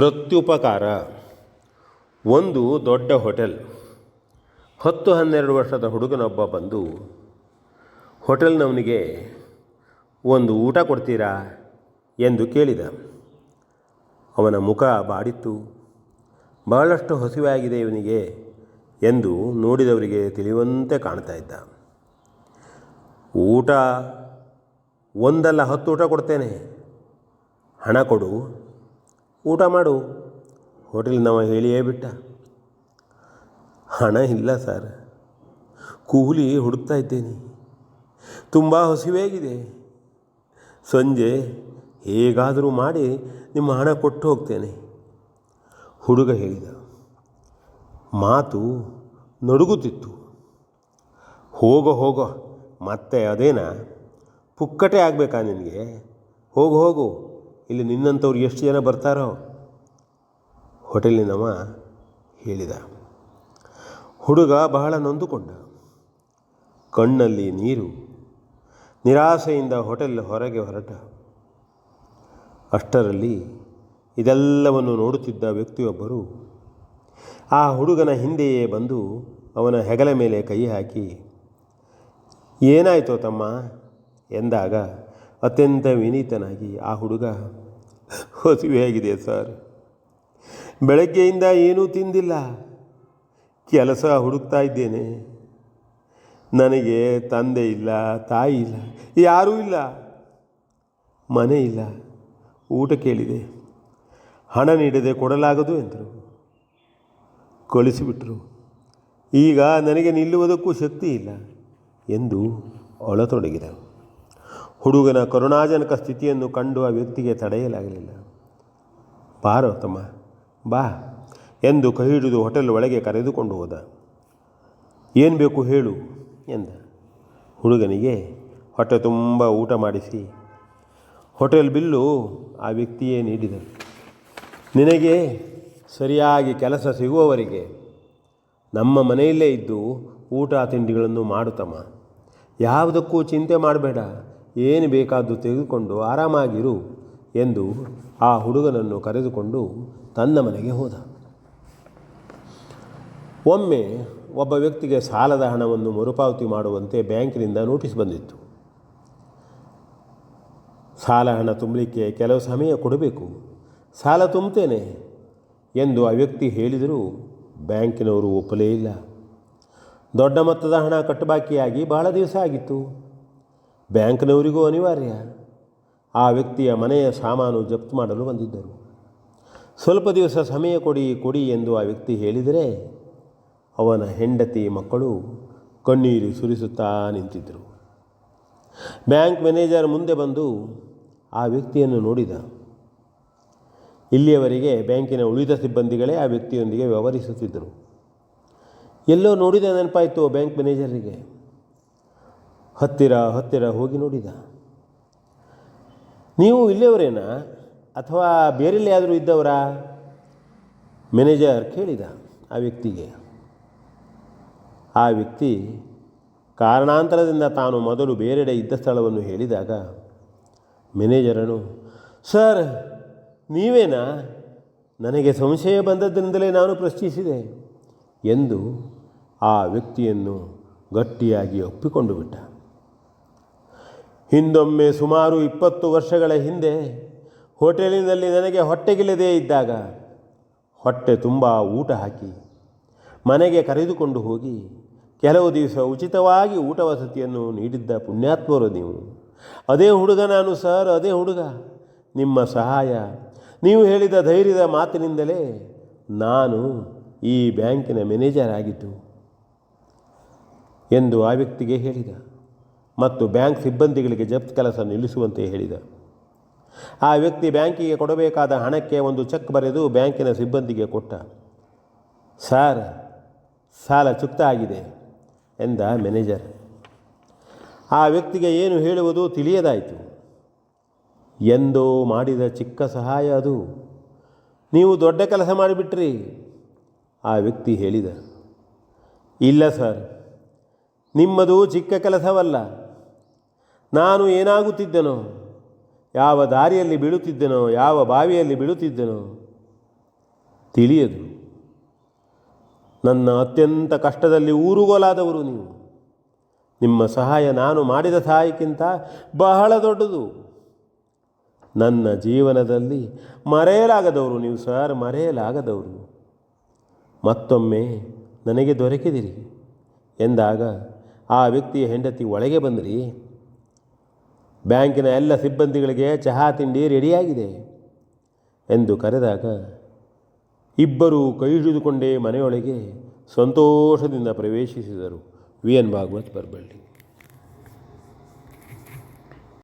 ಪ್ರತ್ಯುಪಕಾರ. ಒಂದು ದೊಡ್ಡ ಹೋಟೆಲ್. ಹತ್ತು ಹನ್ನೆರಡು ವರ್ಷದ ಹುಡುಗನೊಬ್ಬ ಬಂದು, ಹೋಟೆಲ್ನವನಿಗೆ, ಒಂದು ಊಟ ಕೊಡ್ತೀರಾ? ಎಂದು ಕೇಳಿದ. ಅವನ ಮುಖ ಬಾಡಿತ್ತು. ಬಹಳಷ್ಟು ಹಸಿವಾಗಿದೆ ಇವನಿಗೆ ಎಂದು ನೋಡಿದವರಿಗೆ ತಿಳಿಯುವಂತೆ ಕಾಣ್ತಾ ಇದ್ದ. ಊಟ, ಒಂದಲ್ಲ ಹತ್ತು ಊಟ ಕೊಡ್ತೇನೆ. ಹಣ ಕೊಡು. ಊಟ ಮಾಡು. ಹೋಟೆಲ್ನವ ಹೇಳಿಯೇ ಬಿಟ್ಟ. ಹಣ ಇಲ್ಲ ಸರ್. ಕೂಲಿ ಹುಡುಕ್ತಾ ಇದ್ದೇನೆ. ತುಂಬ ಹಸಿವೇಗಿದೆ ಸಂಜೆ ಹೇಗಾದರೂ ಮಾಡಿ ನಿಮ್ಮ ಹಣ ಕೊಟ್ಟು ಹೋಗ್ತೇನೆ. ಹುಡುಗ ಹೇಳಿದ. ಮಾತು ನಡುಗುತ್ತಿತ್ತು. ಹೋಗೋ ಹೋಗೋ. ಮತ್ತೆ ಅದೇನಾ? ಪುಕ್ಕಟೆ ಆಗಬೇಕಾ ನಿನಗೆ? ಹೋಗು ಹೋಗು. ಇಲ್ಲಿ ನಿನ್ನಂಥವ್ರು ಎಷ್ಟು ಜನ ಬರ್ತಾರೋ ಹೋಟೆಲಿನವ ಹೇಳಿದ. ಹುಡುಗ ಬಹಳ ನೊಂದುಕೊಂಡ. ಕಣ್ಣಲ್ಲಿ ನೀರು, ನಿರಾಸೆಯಿಂದ ಹೋಟೆಲ್ ಹೊರಗೆ ಹೊರಟ. ಅಷ್ಟರಲ್ಲಿ ಇದೆಲ್ಲವನ್ನು ನೋಡುತ್ತಿದ್ದ ವ್ಯಕ್ತಿಯೊಬ್ಬರು ಆ ಹುಡುಗನ ಹಿಂದೆಯೇ ಬಂದು ಅವನ ಹೆಗಲ ಮೇಲೆ ಕೈ ಹಾಕಿ, ಏನಾಯಿತೋ ತಮ್ಮ? ಎಂದಾಗ ಅತ್ಯಂತ ವಿನೀತನಾಗಿ ಆ ಹುಡುಗ ಹಸಿವೆಯಾಗಿದೆ ಸರ್. ಬೆಳಗ್ಗೆಯಿಂದ ಏನೂ ತಿಂದಿಲ್ಲ. ಕೆಲಸ ಹುಡುಕ್ತಾ ಇದ್ದೇನೆ. ನನಗೆ ತಂದೆ ಇಲ್ಲ, ತಾಯಿ ಇಲ್ಲ, ಯಾರೂ ಇಲ್ಲ. ಮನೆ ಇಲ್ಲ. ಊಟ ಕೇಳಿದೆ. ಹಣ ನೀಡದೆ ಕೊಡಲಾಗದು ಎಂದರು. ಕಳಿಸಿಬಿಟ್ರು. ಈಗ ನನಗೆ ನಿಲ್ಲುವುದಕ್ಕೂ ಶಕ್ತಿ ಇಲ್ಲ ಎಂದು ಅಳತೊಡಗಿದ ಹುಡುಗನ ಕರುಣಾಜನಕ ಸ್ಥಿತಿಯನ್ನು ಕಂಡು ಆ ವ್ಯಕ್ತಿಗೆ ತಡೆಯಲಾಗಲಿಲ್ಲ. ಬಾರೋ ತಮ್ಮ, ಬಾ ಎಂದು ಕೈ ಹಿಡಿದು ಹೋಟೆಲ್ ಒಳಗೆ ಕರೆದುಕೊಂಡು ಹೋದ. ಏನು ಬೇಕು ಹೇಳು ಎಂದ. ಹುಡುಗನಿಗೆ ಹೊಟ್ಟೆ ತುಂಬ ಊಟ ಮಾಡಿಸಿ. ಹೋಟೆಲ್ ಬಿಲ್ಲು ಆ ವ್ಯಕ್ತಿಯೇ ನೀಡಿದ ನಿನಗೆ ಸರಿಯಾಗಿ ಕೆಲಸ ಸಿಗುವವರಿಗೆ ನಮ್ಮ ಮನೆಯಲ್ಲೇ ಇದ್ದು ಊಟ ತಿಂಡಿಗಳನ್ನು ಮಾಡುತ್ತಮ್ಮ ಯಾವುದಕ್ಕೂ ಚಿಂತೆ ಮಾಡಬೇಡ. ಏನು ಬೇಕಾದ್ದು ತೆಗೆದುಕೊಂಡು ಆರಾಮಾಗಿರು. ಎಂದು ಆ ಹುಡುಗನನ್ನು ಕರೆದುಕೊಂಡು ತನ್ನ ಮನೆಗೆ ಹೋದ. ಒಮ್ಮೆ ಒಬ್ಬ ವ್ಯಕ್ತಿಗೆ ಸಾಲದ ಹಣವನ್ನು ಮರುಪಾವತಿ ಮಾಡುವಂತೆ ಬ್ಯಾಂಕಿನಿಂದ ನೋಟಿಸ್ ಬಂದಿತ್ತು. ಸಾಲ ಹಣ ತುಂಬಲಿಕ್ಕೆ ಕೆಲವು ಸಮಯ ಕೊಡಬೇಕು, ಸಾಲ ತುಂಬುತ್ತೇನೆ ಎಂದು ಆ ವ್ಯಕ್ತಿ ಹೇಳಿದರೂ ಬ್ಯಾಂಕಿನವರು ಒಪ್ಪಲೇ ಇಲ್ಲ. ದೊಡ್ಡ ಮೊತ್ತದ ಹಣ ಕಟ್ಟುಬಾಕಿಯಾಗಿ ಭಾಳ ದಿವಸ ಆಗಿತ್ತು. ಬ್ಯಾಂಕ್ನವರಿಗೂ ಅನಿವಾರ್ಯ. ಆ ವ್ಯಕ್ತಿಯ ಮನೆಯ ಸಾಮಾನು ಜಪ್ತು ಮಾಡಲು ಬಂದಿದ್ದರು. ಸ್ವಲ್ಪ ದಿವಸ ಸಮಯ ಕೊಡಿ ಕೊಡಿ ಎಂದು ಆ ವ್ಯಕ್ತಿ ಹೇಳಿದರೆ ಅವನ ಹೆಂಡತಿ ಮಕ್ಕಳು ಕಣ್ಣೀರು ಸುರಿಸುತ್ತಾ ನಿಂತಿದ್ದರು. ಬ್ಯಾಂಕ್ ಮ್ಯಾನೇಜರ್ ಮುಂದೆ ಬಂದು ಆ ವ್ಯಕ್ತಿಯನ್ನು ನೋಡಿದ. ಇಲ್ಲಿಯವರೆಗೆ ಬ್ಯಾಂಕಿನ ಉಳಿದ ಸಿಬ್ಬಂದಿಗಳೇ ಆ ವ್ಯಕ್ತಿಯೊಂದಿಗೆ ವ್ಯವಹರಿಸುತ್ತಿದ್ದರು. ಎಲ್ಲೋ ನೋಡಿದ ನೆನಪಾಯಿತು ಬ್ಯಾಂಕ್ ಮ್ಯಾನೇಜರಿಗೆ ಹತ್ತಿರ ಹತ್ತಿರ ಹೋಗಿ ನೋಡಿದ. ನೀವು ಇಲ್ಲಿಯವರೇನಾ? ಅಥವಾ ಬೇರೆಲ್ಲಿಯಾದರೂ ಇದ್ದವರಾ? ಮ್ಯಾನೇಜರ್ ಕೇಳಿದ ಆ ವ್ಯಕ್ತಿಗೆ. ಆ ವ್ಯಕ್ತಿ ಕಾರಣಾಂತರದಿಂದ ತಾನು ಮೊದಲು ಬೇರೆಡೆ ಇದ್ದ ಸ್ಥಳವನ್ನು ಹೇಳಿದಾಗ ಮ್ಯಾನೇಜರನು, ಸರ್, ನೀವೇನಾ? ನನಗೆ ಸಂಶಯ ಬಂದದ್ದರಿಂದಲೇ ನಾನು ಪ್ರಶ್ನಿಸಿದೆ ಎಂದು ಆ ವ್ಯಕ್ತಿಯನ್ನು ಗಟ್ಟಿಯಾಗಿ ಒಪ್ಪಿಕೊಂಡು ಬಿಟ್ಟ. ಹಿಂದೊಮ್ಮೆ ಸುಮಾರು ಇಪ್ಪತ್ತು ವರ್ಷಗಳ ಹಿಂದೆ ಹೋಟೆಲಿನಲ್ಲಿ ನನಗೆ ಹೊಟ್ಟೆಗಿಲ್ಲದೇ ಇದ್ದಾಗ ಹೊಟ್ಟೆ ತುಂಬ ಊಟ ಹಾಕಿ ಮನೆಗೆ ಕರೆದುಕೊಂಡು ಹೋಗಿ ಕೆಲವು ದಿವಸ ಉಚಿತವಾಗಿ ಊಟ ವಸತಿಯನ್ನು ನೀಡಿದ್ದ ಪುಣ್ಯಾತ್ಮರು ನೀವು. ಅದೇ ಹುಡುಗ ನಾನು ಸರ್, ಅದೇ ಹುಡುಗ. ನಿಮ್ಮ ಸಹಾಯ. ನೀವು ಹೇಳಿದ ಧೈರ್ಯದ ಮಾತಿನಿಂದಲೇ ನಾನು ಈ ಬ್ಯಾಂಕಿನ ಮ್ಯಾನೇಜರ್ ಆಗಿದ್ದು ಎಂದು ಆ ವ್ಯಕ್ತಿಗೆ ಹೇಳಿದ. ಮತ್ತು ಬ್ಯಾಂಕ್ ಸಿಬ್ಬಂದಿಗಳಿಗೆ ಜಪ್ತ್ ಕೆಲಸ ನಿಲ್ಲಿಸುವಂತೆ ಹೇಳಿದ. ಆ ವ್ಯಕ್ತಿ ಬ್ಯಾಂಕಿಗೆ ಕೊಡಬೇಕಾದ ಹಣಕ್ಕೆ ಒಂದು ಚೆಕ್ ಬರೆದು ಬ್ಯಾಂಕಿನ ಸಿಬ್ಬಂದಿಗೆ ಕೊಟ್ಟ. ಸಾರ್, ಸಾಲ ಚುಕ್ತ ಆಗಿದೆ ಎಂದ ಮ್ಯಾನೇಜರ್. ಆ ವ್ಯಕ್ತಿಗೆ ಏನು ಹೇಳುವುದು ತಿಳಿಯದಾಯಿತು. ಎಂದೋ ಮಾಡಿದ ಚಿಕ್ಕ ಸಹಾಯ ಅದು. ನೀವು ದೊಡ್ಡ ಕೆಲಸ ಮಾಡಿಬಿಟ್ರಿ ಆ ವ್ಯಕ್ತಿ ಹೇಳಿದ. ಇಲ್ಲ ಸರ್, ನಿಮ್ಮದು ಚಿಕ್ಕ ಕೆಲಸವಲ್ಲ. ನಾನು ಏನಾಗುತ್ತಿದ್ದೆನೋ? ಯಾವ ದಾರಿಯಲ್ಲಿ ಬೀಳುತ್ತಿದ್ದೆನೋ? ಯಾವ ಬಾವಿಯಲ್ಲಿ ಬೀಳುತ್ತಿದ್ದೆನೋ? ತಿಳಿಯದು. ನನ್ನ ಅತ್ಯಂತ ಕಷ್ಟದಲ್ಲಿ ಊರುಗೋಲಾದವರು ನೀವು. ನಿಮ್ಮ ಸಹಾಯ ನಾನು ಮಾಡಿದ ಸಹಾಯಕ್ಕಿಂತ ಬಹಳ ದೊಡ್ಡದು. ನನ್ನ ಜೀವನದಲ್ಲಿ ಮರೆಯಲಾಗದವರು ನೀವು, ಸರ್, ಮರೆಯಲಾಗದವರು. ಮತ್ತೊಮ್ಮೆ ನನಗೆ ದೊರಕಿದಿರಿ. ಎಂದಾಗ ಆ ವ್ಯಕ್ತಿಯ ಹೆಂಡತಿ ಒಳಗೆ ಬಂದ್ರಿ. ಬ್ಯಾಂಕಿನ ಎಲ್ಲ ಸಿಬ್ಬಂದಿಗಳಿಗೆ ಚಹಾ ತಿಂಡಿ ರೆಡಿಯಾಗಿದೆ ಎಂದು ಕರೆದಾಗ ಇಬ್ಬರೂ ಕೈ ಹಿಡಿದುಕೊಂಡೇ ಮನೆಯೊಳಗೆ ಸಂತೋಷದಿಂದ ಪ್ರವೇಶಿಸಿದರು. V N Bhagwat Barballi.